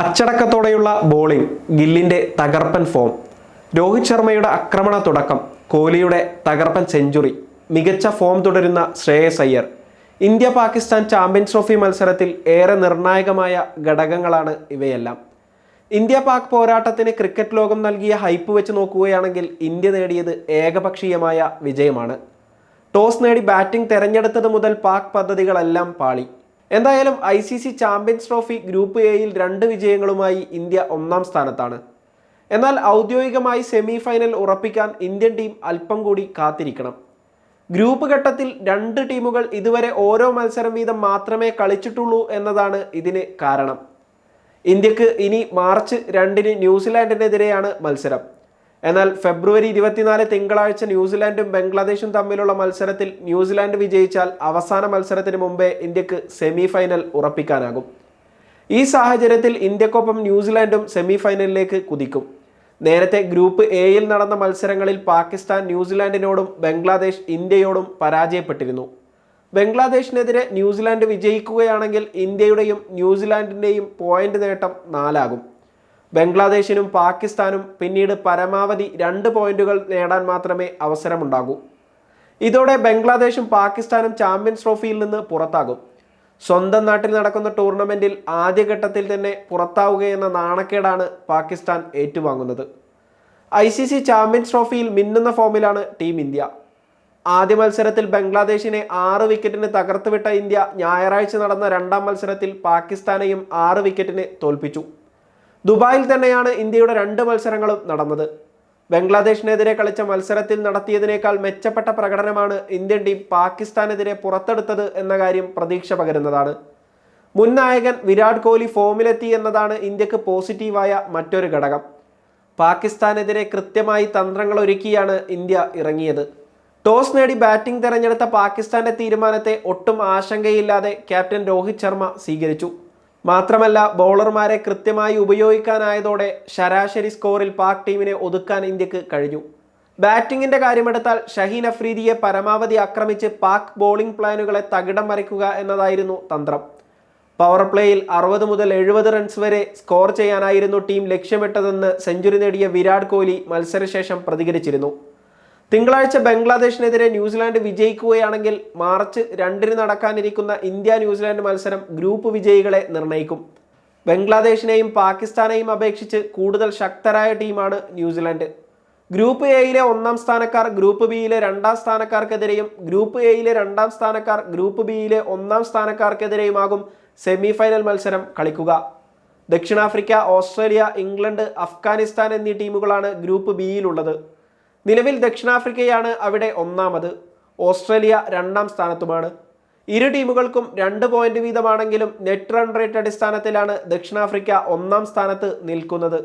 അച്ചടക്കത്തോടെയുള്ള bowling ഗില്ലിന്റെ തകർപ്പൻ form Rohit ശർമ്മയുടെ ആക്രമണ തുടക്കം കോഹ്ലിയുടെ തകർപ്പൻ സെഞ്ചുറി മികച്ച ഫോം തുടരുന്ന Shreyas Iyer. India Pakistan Champions Trophy മത്സരത്തിൽ ഏറെ നിർണായകമായ ഘടകങ്ങളാണ് ഇവയെല്ലാം. ഇന്ത്യ പാക് പോരാട്ടത്തിന് ക്രിക്കറ്റ് ലോകം നൽകിയ ഹൈപ്പ് വെച്ച് നോക്കുകയാണെങ്കിൽ ഇന്ത്യ നേടിയത് ഏകപക്ഷീയമായ വിജയമാണ്. ടോസ് നേടി ബാറ്റിംഗ് തെരഞ്ഞെടുത്തത് മുതൽ പാക് പദ്ധതികളെല്ലാം പാളി. എന്തായാലും I C C Champions Trophy group എയിൽ രണ്ട് വിജയങ്ങളുമായി ഇന്ത്യ ഒന്നാം സ്ഥാനത്താണ്. എന്നാൽ ഔദ്യോഗികമായി സെമി ഫൈനൽ ഉറപ്പിക്കാൻ ഇന്ത്യൻ ടീം അല്പം കൂടി കാത്തിരിക്കണം. ഗ്രൂപ്പ് ഘട്ടത്തിൽ രണ്ട് ടീമുകൾ ഇതുവരെ ഓരോ മത്സരം വീതം മാത്രമേ കളിച്ചിട്ടുള്ളൂ എന്നതാണ് ഇതിന് കാരണം. ഇന്ത്യയ്ക്ക് ഇനി മാർച്ച് രണ്ടിന് ന്യൂസിലാൻഡിനെതിരെയാണ് മത്സരം. എന്നാൽ ഫെബ്രുവരി ഇരുപത്തിനാല് തിങ്കളാഴ്ച ന്യൂസിലാൻഡും ബംഗ്ലാദേശും തമ്മിലുള്ള മത്സരത്തിൽ ന്യൂസിലാൻഡ് വിജയിച്ചാൽ അവസാന മത്സരത്തിന് മുമ്പേ ഇന്ത്യയ്ക്ക് സെമി ഫൈനൽ ഉറപ്പിക്കാനാകും. ഈ സാഹചര്യത്തിൽ ഇന്ത്യക്കൊപ്പം ന്യൂസിലാൻഡും സെമി ഫൈനലിലേക്ക് കുതിക്കും. നേരത്തെ ഗ്രൂപ്പ് എയിൽ നടന്ന മത്സരങ്ങളിൽ പാകിസ്ഥാൻ ന്യൂസിലാൻഡിനോടും ബംഗ്ലാദേശ് ഇന്ത്യയോടും പരാജയപ്പെട്ടിരുന്നു. ബംഗ്ലാദേശിനെതിരെ ന്യൂസിലാൻഡ് വിജയിക്കുകയാണെങ്കിൽ ഇന്ത്യയുടെയും ന്യൂസിലാൻഡിന്റെയും പോയിന്റ് നേട്ടം നാലാകും. ബംഗ്ലാദേശിനും പാകിസ്ഥാനും പിന്നീട് പരമാവധി രണ്ട് പോയിന്റുകൾ നേടാൻ മാത്രമേ അവസരമുണ്ടാകൂ. ഇതോടെ ബംഗ്ലാദേശും പാകിസ്ഥാനും ചാമ്പ്യൻസ് ട്രോഫിയിൽ നിന്ന് പുറത്താകും. സ്വന്തം നാട്ടിൽ നടക്കുന്ന ടൂർണമെന്റിൽ ആദ്യഘട്ടത്തിൽ തന്നെ പുറത്താവുകയെന്ന നാണക്കേടാണ് പാകിസ്ഥാൻ ഏറ്റുവാങ്ങുന്നത്. ഐ സി സി ചാമ്പ്യൻസ് ട്രോഫിയിൽ മിന്നുന്ന ഫോമിലാണ് ടീം ഇന്ത്യ. ആദ്യ മത്സരത്തിൽ ബംഗ്ലാദേശിനെ ആറ് വിക്കറ്റിന് തകർത്തുവിട്ട ഇന്ത്യ ഞായറാഴ്ച നടന്ന രണ്ടാം മത്സരത്തിൽ പാകിസ്ഥാനെയും ആറ് വിക്കറ്റിന് തോൽപ്പിച്ചു. ദുബായിൽ തന്നെയാണ് ഇന്ത്യയുടെ രണ്ട് മത്സരങ്ങളും നടന്നത്. ബംഗ്ലാദേശിനെതിരെ കളിച്ച മത്സരത്തിൽ നടത്തിയതിനേക്കാൾ മെച്ചപ്പെട്ട പ്രകടനമാണ് ഇന്ത്യൻ ടീം പാകിസ്ഥാനെതിരെ പുറത്തെടുത്തത് എന്ന കാര്യം പ്രതീക്ഷ പകരുന്നതാണ്. മുൻ നായകൻ വിരാട് കോഹ്ലി ഫോമിലെത്തി എന്നതാണ് ഇന്ത്യയ്ക്ക് പോസിറ്റീവായ മറ്റൊരു ഘടകം. പാകിസ്ഥാനെതിരെ കൃത്യമായി തന്ത്രങ്ങൾ ഒരുക്കിയാണ് ഇന്ത്യ ഇറങ്ങിയത്. ടോസ് നേടി ബാറ്റിംഗ് തെരഞ്ഞെടുത്ത പാകിസ്ഥാന്റെ തീരുമാനത്തെ ഒട്ടും ആശങ്കയില്ലാതെ ക്യാപ്റ്റൻ രോഹിത് ശർമ്മ സ്വീകരിച്ചു. മാത്രമല്ല ബൗളർമാരെ കൃത്യമായി ഉപയോഗിക്കാനായതോടെ ശരാശരി സ്കോറിൽ പാക് ടീമിനെ ഒതുക്കാൻ ഇന്ത്യയ്ക്ക് കഴിഞ്ഞു. ബാറ്റിംഗിന്റെ കാര്യമെടുത്താൽ ഷഹീൻ അഫ്രീദിയെ പരമാവധി ആക്രമിച്ച് പാക് ബോളിംഗ് പ്ലാനുകളെ തകിടം മറിക്കുക എന്നതായിരുന്നു തന്ത്രം. പവർ പ്ലേയിൽ അറുപത് മുതൽ എഴുപത് റൺസ് വരെ സ്കോർ ചെയ്യാനായിരുന്നു ടീം ലക്ഷ്യമിട്ടതെന്ന് സെഞ്ചുറി നേടിയ വിരാട് കോഹ്ലി മത്സരശേഷം പ്രതികരിച്ചിരുന്നു. തിങ്കളാഴ്ച ബംഗ്ലാദേശിനെതിരെ ന്യൂസിലാൻഡ് വിജയിക്കുകയാണെങ്കിൽ മാർച്ച് രണ്ടിന് നടക്കാനിരിക്കുന്ന ഇന്ത്യ ന്യൂസിലാൻഡ് മത്സരം ഗ്രൂപ്പ് വിജയികളെ നിർണയിക്കും ബംഗ്ലാദേശിനെയും പാകിസ്ഥാനെയും അപേക്ഷിച്ച് കൂടുതൽ ശക്തരായ ടീമാണ് ന്യൂസിലാൻഡ്. ഗ്രൂപ്പ് എയിലെ ഒന്നാം സ്ഥാനക്കാർ ഗ്രൂപ്പ് ബിയിലെ രണ്ടാം സ്ഥാനക്കാർക്കെതിരെയും ഗ്രൂപ്പ് എയിലെ രണ്ടാം സ്ഥാനക്കാർ ഗ്രൂപ്പ് ബിയിലെ ഒന്നാം സ്ഥാനക്കാർക്കെതിരെയുമാകും സെമി ഫൈനൽ മത്സരം കളിക്കുക. ദക്ഷിണാഫ്രിക്ക ഓസ്ട്രേലിയ ഇംഗ്ലണ്ട് അഫ്ഗാനിസ്ഥാൻ എന്നീ ടീമുകളാണ് ഗ്രൂപ്പ് ബിയിലുള്ളത്. നിലവിൽ ദക്ഷിണാഫ്രിക്കയാണ് അവിടെ ഒന്നാമത്. ഓസ്ട്രേലിയ രണ്ടാം സ്ഥാനത്തുമാണ്. ഇരു ടീമുകൾക്കും രണ്ട് പോയിന്റ് വീതമാണെങ്കിലും നെറ്റ് റൺ റേറ്റ് അടിസ്ഥാനത്തിലാണ് ദക്ഷിണാഫ്രിക്ക ഒന്നാം സ്ഥാനത്ത് നിൽക്കുന്നത്.